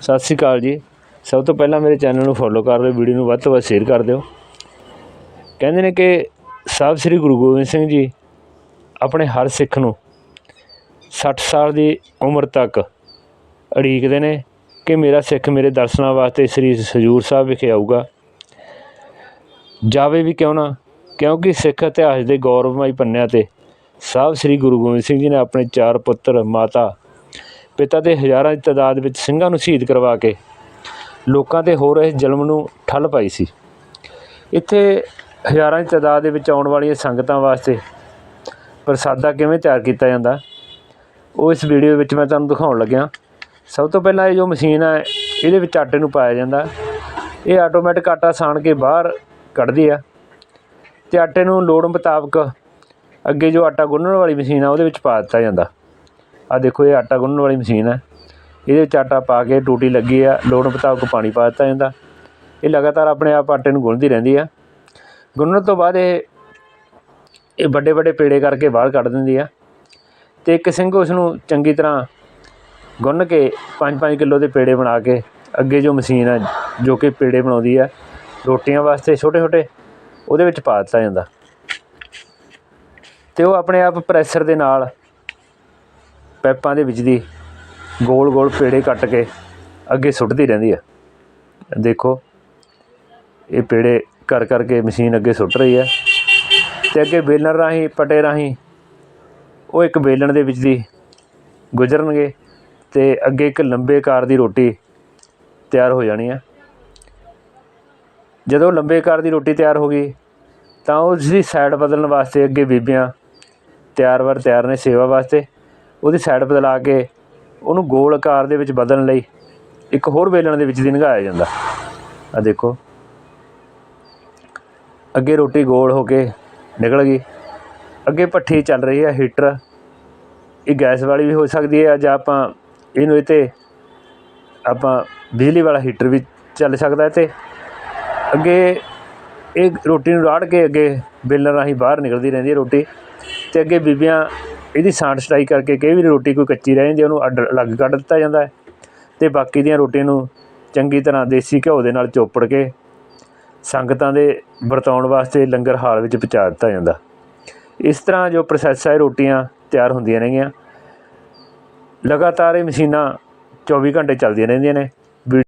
ਸਤਿ ਸ਼੍ਰੀ ਅਕਾਲ ਜੀ। ਸਭ ਤੋਂ ਪਹਿਲਾਂ ਮੇਰੇ ਚੈਨਲ ਨੂੰ ਫੋਲੋ ਕਰ ਲਓ ਵੀਡੀਓ ਨੂੰ ਵੱਧ ਤੋਂ ਵੱਧ ਸ਼ੇਅਰ ਕਰ ਦਿਓ। ਕਹਿੰਦੇ ਨੇ ਕਿ ਸਾਹਿਬ ਸ੍ਰੀ ਗੁਰੂ ਗੋਬਿੰਦ ਸਿੰਘ ਜੀ ਆਪਣੇ ਹਰ ਸਿੱਖ ਨੂੰ 60 ਸਾਲ ਦੀ ਉਮਰ ਤੱਕ ਉਡੀਕਦੇ ਨੇ ਕਿ ਮੇਰਾ ਸਿੱਖ ਮੇਰੇ ਦਰਸ਼ਨਾਂ ਵਾਸਤੇ ਸ੍ਰੀ ਹਜੂਰ ਸਾਹਿਬ ਵਿਖੇ ਆਊਗਾ। ਜਾਵੇ ਵੀ ਕਿਉਂ ਨਾ, ਕਿਉਂਕਿ ਸਿੱਖ ਇਤਿਹਾਸ ਦੇ ਗੌਰਵਮਈ ਪੰਨਿਆਂ ਤੇ ਸਾਹਿਬ ਸ੍ਰੀ ਗੁਰੂ ਗੋਬਿੰਦ ਸਿੰਘ ਜੀ ਨੇ ਆਪਣੇ ਚਾਰ ਪੁੱਤਰ, ਮਾਤਾ ਪਿਤਾ ਦੇ ਹਜ਼ਾਰਾਂ ਦੀ ਤਾਦਾਦ ਵਿੱਚ ਸਿੰਘਾਂ ਨੂੰ ਸ਼ਹੀਦ ਕਰਵਾ ਕੇ ਲੋਕਾਂ ਤੇ ਹੋ ਰਹੇ ਜ਼ੁਲਮ ਨੂੰ ਠੱਲ ਪਾਈ ਸੀ। ਇੱਥੇ ਹਜ਼ਾਰਾਂ ਦੀ ਤਾਦਾਦ ਦੇ ਵਿੱਚ ਆਉਣ ਵਾਲੀਆਂ ਸੰਗਤਾਂ ਵਾਸਤੇ ਪ੍ਰਸਾਦਾ ਕਿਵੇਂ ਤਿਆਰ ਕੀਤਾ ਜਾਂਦਾ, ਉਹ ਇਸ ਵੀਡੀਓ ਵਿੱਚ ਮੈਂ ਤੁਹਾਨੂੰ ਦਿਖਾਉਣ ਲੱਗਿਆ। ਸਭ ਤੋਂ ਪਹਿਲਾਂ ਇਹ ਜੋ ਮਸ਼ੀਨ ਹੈ ਇਹਦੇ ਵਿੱਚ ਆਟੇ ਨੂੰ ਪਾਇਆ ਜਾਂਦਾ। ਇਹ ਆਟੋਮੈਟਿਕ ਆਟਾ ਸਾਣ ਕੇ ਬਾਹਰ ਕੱਢਦੀ ਆ ਤੇ ਆਟੇ ਨੂੰ ਲੋੜ ਮੁਤਾਬਕ ਅੱਗੇ ਜੋ ਆਟਾ ਗੁੰਨਣ ਵਾਲੀ ਮਸ਼ੀਨ ਆ, ਉਹਦੇ ਵਿੱਚ ਪਾ ਦਿੱਤਾ ਜਾਂਦਾ। ਆ ਦੇਖੋ ਇਹ ਆਟਾ ਗੁੰਨਣ ਵਾਲੀ ਮਸ਼ੀਨ ਹੈ। ਇਹਦੇ ਵਿੱਚ ਆਟਾ ਪਾ ਕੇ ਟੂਟੀ ਲੱਗੀ ਆ, ਲੋੜ ਮੁਤਾਬਕ ਪਾਣੀ ਪਾ ਦਿੱਤਾ ਜਾਂਦਾ। ਇਹ ਲਗਾਤਾਰ ਆਪਣੇ ਆਪ ਆਟੇ ਨੂੰ ਗੁੰਨਦੀ ਰਹਿੰਦੀ ਆ। ਗੁੰਨਣ ਤੋਂ ਬਾਅਦ ਇਹ ਇਹ ਵੱਡੇ ਵੱਡੇ ਪੇੜੇ ਕਰਕੇ ਬਾਹਰ ਕੱਢ ਦਿੰਦੀ ਆ। ਤੇ ਇੱਕ ਸਿੰਘ ਉਸ ਨੂੰ ਚੰਗੀ ਤਰ੍ਹਾਂ ਗੁੰਨ ਕੇ 5-5 ਕਿਲੋ ਦੇ ਪੇੜੇ ਬਣਾ ਕੇ ਅੱਗੇ ਜੋ ਮਸ਼ੀਨ ਆ, ਜੋ ਕਿ ਪੇੜੇ ਬਣਾਉਂਦੀ ਆ, ਰੋਟੀਆਂ ਵਾਸਤੇ ਛੋਟੇ ਛੋਟੇ, ਉਹਦੇ ਵਿੱਚ ਪਾ ਦਿੱਤਾ ਜਾਂਦਾ। ਤੇ ਉਹ ਆਪਣੇ ਆਪ ਪ੍ਰੈਸ਼ਰ ਦੇ ਨਾਲ ਪੈਪਾਂ ਦੇ ਵਿੱਚ ਦੀ ਗੋਲ ਗੋਲ ਪੇੜੇ ਕੱਟ ਕੇ ਅੱਗੇ ਸੁੱਟਦੀ ਰਹਿੰਦੀ ਆ। ਦੇਖੋ, ਇਹ ਪੇੜੇ ਕਰ ਕਰਕੇ ਮਸ਼ੀਨ ਅੱਗੇ ਸੁੱਟ ਰਹੀ ਹੈ ਤੇ ਅੱਗੇ ਬੇਲਣ ਰਾਹੀਂ, ਪਟੇ ਰਾਹੀਂ ਉਹ ਇੱਕ ਬੇਲਣ ਦੇ ਵਿੱਚ ਦੀ ਗੁਜ਼ਰਨਗੇ ਤੇ ਅੱਗੇ ਇੱਕ ਲੰਬੇ ਕਾਰ ਦੀ ਰੋਟੀ ਤਿਆਰ ਹੋ ਜਾਣੀ ਆ। ਜਦੋਂ ਲੰਬੇ ਕਾਰ ਦੀ ਰੋਟੀ ਤਿਆਰ ਹੋ ਗਈ, ਤਾਂ ਉਸ ਦੀ ਸਾਈਡ ਬਦਲਣ ਵਾਸਤੇ ਅੱਗੇ ਬੀਬੀਆਂ ਤਿਆਰ ਵਰ ਤਿਆਰ ਨੇ ਸੇਵਾ ਵਾਸਤੇ। ਉਹਦੀ ਸਾਈਡ ਬਦਲਾ ਕੇ ਉਹਨੂੰ ਗੋਲ ਆਕਾਰ ਦੇ ਵਿੱਚ ਬਦਲਣ ਲਈ ਇੱਕ ਹੋਰ ਵੇਲਣ ਦੇ ਵਿੱਚ ਦੀ ਲੰਘਾਇਆ ਜਾਂਦਾ। ਆ ਦੇਖੋ। ਅੱਗੇ ਰੋਟੀ ਗੋਲ ਹੋ ਕੇ ਨਿਕਲ ਗਈ। ਅੱਗੇ ਭੱਠੀ ਚੱਲ ਰਹੀ ਹੈ ਹੀਟਰ ਇਹ ਗੈਸ ਵਾਲੀ ਵੀ ਹੋ ਸਕਦੀ ਹੈ ਜਾਂ ਆਪਾਂ ਇਹਨੂੰ ਇਹ 'ਤੇ ਆਪਾਂ ਬਿਜਲੀ ਵਾਲਾ ਹੀਟਰ ਵੀ ਚੱਲ ਸਕਦਾ ਹੈ ਤੇ ਅੱਗੇ ਇਹ ਰੋਟੀ ਨੂੰ ਰਾੜ ਕੇ ਅੱਗੇ ਬੇਲਣ ਰਾਹੀਂ ਬਾਹਰ ਨਿਕਲਦੀ ਰਹਿੰਦੀ ਹੈ ਰੋਟੀ। ਤੇ ਅੱਗੇ ਬੀਬੀਆਂ ਇਹਦੀ ਸਾਂਡ ਸਟਾਈ ਕਰਕੇ ਕਈ ਵਾਰੀ ਰੋਟੀ ਕੋਈ ਕੱਚੀ ਰਹਿ ਜਾਂਦੀ ਉਹਨੂੰ ਅੱਡ ਅਲੱਗ ਕੱਢ ਦਿੱਤਾ ਜਾਂਦਾ ਹੈ। ਤੇ ਬਾਕੀ ਦੀਆਂ ਰੋਟੀਆਂ ਨੂੰ ਚੰਗੀ ਤਰ੍ਹਾਂ ਦੇਸੀ ਘਿਓ ਦੇ ਨਾਲ ਚੋਪੜ ਕੇ ਸੰਗਤਾਂ ਦੇ ਵਰਤਾਉਣ ਵਾਸਤੇ ਲੰਗਰ ਹਾਲ ਵਿੱਚ ਪਹੁੰਚਾ ਦਿੱਤਾ ਜਾਂਦਾ। ਇਸ ਤਰ੍ਹਾਂ ਜੋ ਪ੍ਰੋਸੈਸ ਹੈ ਰੋਟੀਆਂ ਤਿਆਰ ਹੁੰਦੀਆਂ ਨੇਗੀਆਂ। ਲਗਾਤਾਰ ਇਹ ਮਸ਼ੀਨਾਂ 24 ਘੰਟੇ ਚੱਲਦੀਆਂ ਰਹਿੰਦੀਆਂ ਨੇ।